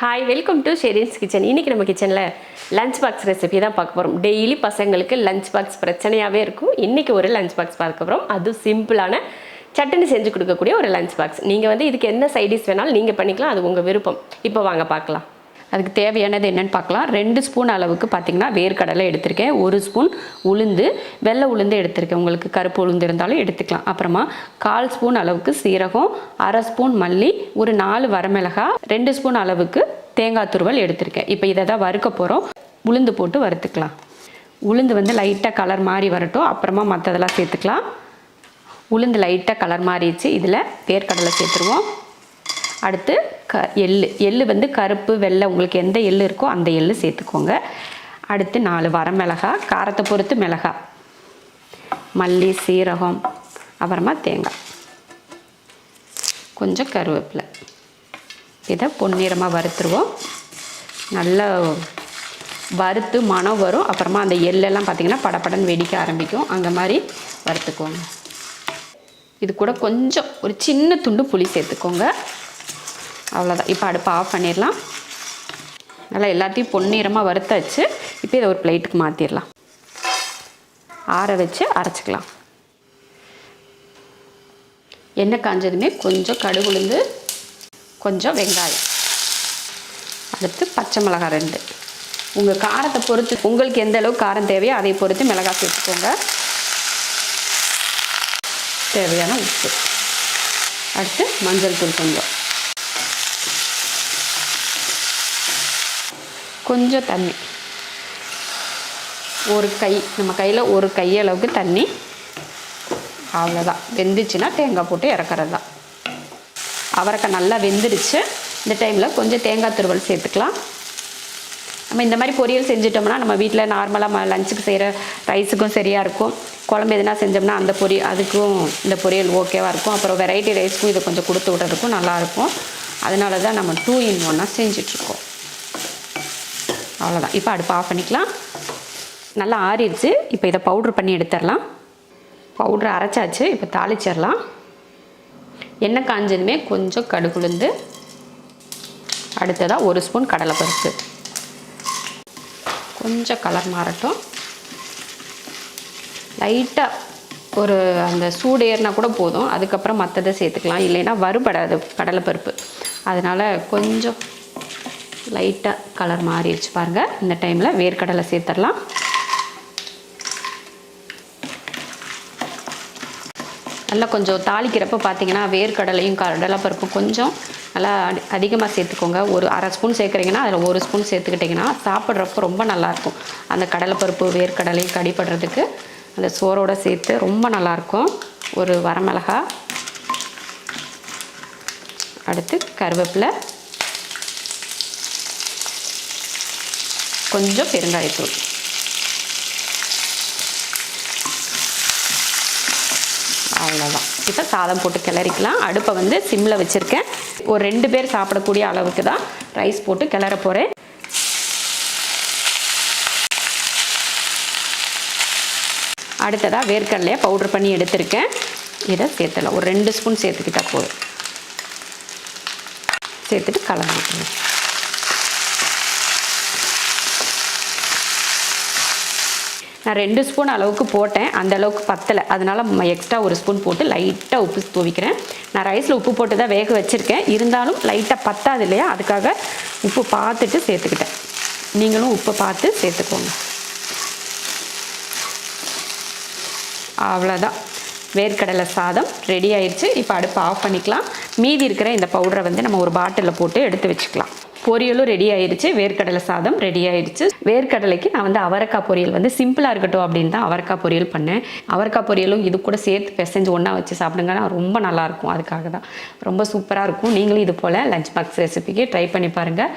Hi welcome to Shereen's kitchen இன்றைக்கி நம்ம கிச்சனில் லஞ்ச் பாக்ஸ் ரெசிபி தான் பார்க்க போகிறோம் டெய்லி பசங்களுக்கு லஞ்ச் பாக்ஸ் பிரச்சனையாகவே இருக்கும். இன்றைக்கி ஒரு லஞ்ச் பாக்ஸ் பார்க்க போகிறோம் அது சிம்பிளான சட்டுன்னு செஞ்சு கொடுக்கக்கூடிய ஒரு லஞ்ச் பாக்ஸ் நீங்கள் வந்து இதுக்கு என்ன சைடிஷ் வேணாலும் நீங்கள் பண்ணிக்கலாம். அது உங்கள் விருப்பம். இப்போ வாங்க பார்க்கலாம். அதுக்கு தேவையானது என்னென்னு பார்க்கலாம். ரெண்டு ஸ்பூன் அளவுக்கு பார்த்திங்கன்னா வேர்க்கடலை எடுத்திருக்கேன். ஒரு ஸ்பூன் உளுந்து வெள்ளை உளுந்து எடுத்திருக்கேன். உங்களுக்கு கருப்பு உளுந்து இருந்தாலும் எடுத்துக்கலாம். அப்புறமா கால் ஸ்பூன் அளவுக்கு சீரகம் அரை ஸ்பூன் மல்லி ஒரு நாலு வரமிளகாய் ரெண்டு ஸ்பூன் அளவுக்கு தேங்காய் துருவல் எடுத்திருக்கேன். இப்போ இதை தான் வறுக்க போகிறோம் உளுந்து போட்டு வறுத்துக்கலாம். உளுந்து வந்து லைட்டாக கலர் மாறி வரட்டும். அப்புறமா மற்றதெல்லாம் சேர்த்துக்கலாம். உளுந்து லைட்டாக கலர் மாறிடுச்சு. இதில் வேர்க்கடலை சேர்த்துருவோம். அடுத்து க எள்ளு. எள்ளு வந்து கருப்பு வெள்ளை உங்களுக்கு எந்த எள்ளு இருக்கோ அந்த எள்ளு சேர்த்துக்கோங்க. அடுத்து நாலு வரமிளகாய் காரத்தை பொறுத்து மிளகாய் மல்லி சீரகம் அப்புறமா தேங்காய். கொஞ்சம் கருவேப்பிலை. இதை பொன்னிறமாக வறுத்துருவோம். நல்லா வறுத்து மணம் வரும். அப்புறமா அந்த எள்ளெல்லாம் பார்த்திங்கன்னா படப்படன்னு வெடிக்க ஆரம்பிக்கும். அந்த மாதிரி வறுத்துக்கோங்க. இது கூட கொஞ்சம் ஒரு சின்ன துண்டு புளி சேர்த்துக்கோங்க. அவ்வளோதான் இப்போ அடுப்பை ஆஃப் பண்ணிடலாம். நல்லா எல்லாத்தையும் பொன்னிறமாக வறுத்தாச்சு இப்போ இதை ஒரு பிளேட்டுக்கு மாற்றிடலாம் ஆற வச்சு அரைச்சிக்கலாம். எண்ணெய் காஞ்சதுமே கொஞ்சம் கடுகு உளுந்து கொஞ்சம் வெங்காயம். அடுத்து பச்சை மிளகாய் ரெண்டு. உங்கள் காரத்தை பொறுத்து உங்களுக்கு எந்த அளவுக்கு காரம் தேவையோ அதை பொறுத்து மிளகாய் சேர்த்துக்கோங்க. தேவையான உப்பு. அடுத்து மஞ்சள் தூள் கொஞ்சம். கொஞ்சம் தண்ணி. ஒரு கை நம்ம கையில் ஒரு கையளவுக்கு தண்ணி. அவ்வளோதான் வெந்துச்சுன்னா தேங்காய் போட்டு இறக்குறது தான் அவரைக்காய் நல்லா வெந்துடுச்சு. இந்த டைமில் கொஞ்சம் தேங்காய் துருவல் சேர்த்துக்கலாம். நம்ம இந்த மாதிரி பொரியல் செஞ்சிட்டோம்னா நம்ம வீட்டில் நார்மலாக லஞ்சுக்கு செய்கிற ரைஸுக்கும் சரியாக இருக்கும். குழம்பு எதுனா செஞ்சோம்னா அந்த பொரி அதுக்கும் இந்த பொரியல் ஓகேவாக இருக்கும். அப்புறம் வெரைட்டி ரைஸ்க்கும் இதை கொஞ்சம் கொடுத்து விட்றதுக்கும் நல்லாயிருக்கும் அதனால தான் நம்ம டூ இன் ஒன்னாக செஞ்சிட்ருக்கோம் அவ்வளோதான் இப்போ அடுப்பு ஆஃப் பண்ணிக்கலாம். நல்லா ஆறிடுச்சு. இப்போ இதை பவுட்ரு பண்ணி எடுத்துடலாம். பவுட்ரு அரைச்சாச்சு. இப்போ தாளிச்சிடலாம். எண்ணெய் காஞ்சதுமே கொஞ்சம் கடுகுலுந்து அடுத்ததாக ஒரு ஸ்பூன் கடலைப்பருப்பு. கொஞ்சம் கலர் மாறட்டும். லைட்டாக ஒரு அந்த சூடு ஏறினா கூட போதும். அதுக்கப்புறம் மற்றதை சேர்த்துக்கலாம். இல்லைன்னா வறுபடாது கடலைப்பருப்பு. அதனால் கொஞ்சம் லைட்டாக கலர் மாறிடுச்சு பாருங்கள் இந்த டைமில் வேர்க்கடலை சேர்த்துடலாம். நல்லா கொஞ்சம் தாளிக்கிறப்ப பார்த்தீங்கன்னா வேர்க்கடலையும் கடலைப்பருப்பும் கொஞ்சம் நல்லா அதிகமாக சேர்த்துக்கோங்க. ஒரு அரை ஸ்பூன் சேர்க்குறீங்கன்னா அதில் ஒரு ஸ்பூன் சேர்த்துக்கிட்டிங்கன்னா சாப்பிட்றப்ப ரொம்ப நல்லாயிருக்கும். அந்த கடலைப்பருப்பு வேர்க்கடலையும் கடிப்படுறதுக்கு அந்த சோறோடு சேர்த்து ரொம்ப நல்லாயிருக்கும். ஒரு வரமிளகா அடுத்து கருவேப்பிலை கொஞ்சம் பெருங்காயத்தூள் அவ்வளோதான் இப்போ சாதம் போட்டு கிளறிக்கலாம். அடுப்பை வந்து சிம்மில் வச்சுருக்கேன். ஒரு ரெண்டு பேர் சாப்பிடக்கூடிய அளவுக்கு தான் ரைஸ் போட்டு கிளற போகிறேன் அடுத்ததாக வேர்க்கடலையை பவுட்ரு பண்ணி எடுத்திருக்கேன். இதை சேர்த்துலாம் ஒரு ரெண்டு ஸ்பூன் சேர்த்துக்கிட்டா போதும். சேர்த்துட்டு கலந்துக்கணும். நான் ரெண்டு ஸ்பூன் அளவுக்கு போட்டேன். அந்த அளவுக்கு பத்தலை. அதனால் எக்ஸ்ட்ரா ஒரு ஸ்பூன் போட்டு லைட்டாக உப்பு தூவிக்கிறேன். நான் ரைஸில் உப்பு போட்டு தான் வேக வச்சுருக்கேன். இருந்தாலும் லைட்டாக பத்தாது இல்லையா? அதுக்காக உப்பு பார்த்துட்டு சேர்த்துக்கிட்டேன். நீங்களும் உப்பை பார்த்து சேர்த்துக்கோங்க. அவ்வளோதான் வேர்க்கடலை சாதம் ரெடி ஆயிடுச்சு இப்போ அடுப்பு ஆஃப் பண்ணிக்கலாம். மீதி இருக்கிற இந்த பவுடரை வந்து நம்ம ஒரு பாட்டிலில் போட்டு எடுத்து வச்சுக்கலாம். பொரியலும் ரெடி ஆயிடுச்சு வேர்க்கடலை சாதம் ரெடி ஆயிடுச்சு வேர்க்கடலைக்கு நான் வந்து அவரைக்காய் பொரியல் வந்து சிம்பிளாக இருக்கட்டும் அப்படின்னு தான் அவரைக்காய் பொரியல் பண்ணேன். அவரைக்காய் பொரியலும் இது கூட சேர்த்து பிசைஞ்சு ஒன்றா வச்சு சாப்பிடுங்கன்னா ரொம்ப நல்லாயிருக்கும் அதுக்காக தான். ரொம்ப சூப்பராக இருக்கும். நீங்களும் இது போல் லஞ்ச் பாக்ஸ் ரெசிபிக்கு ட்ரை பண்ணி பாருங்கள்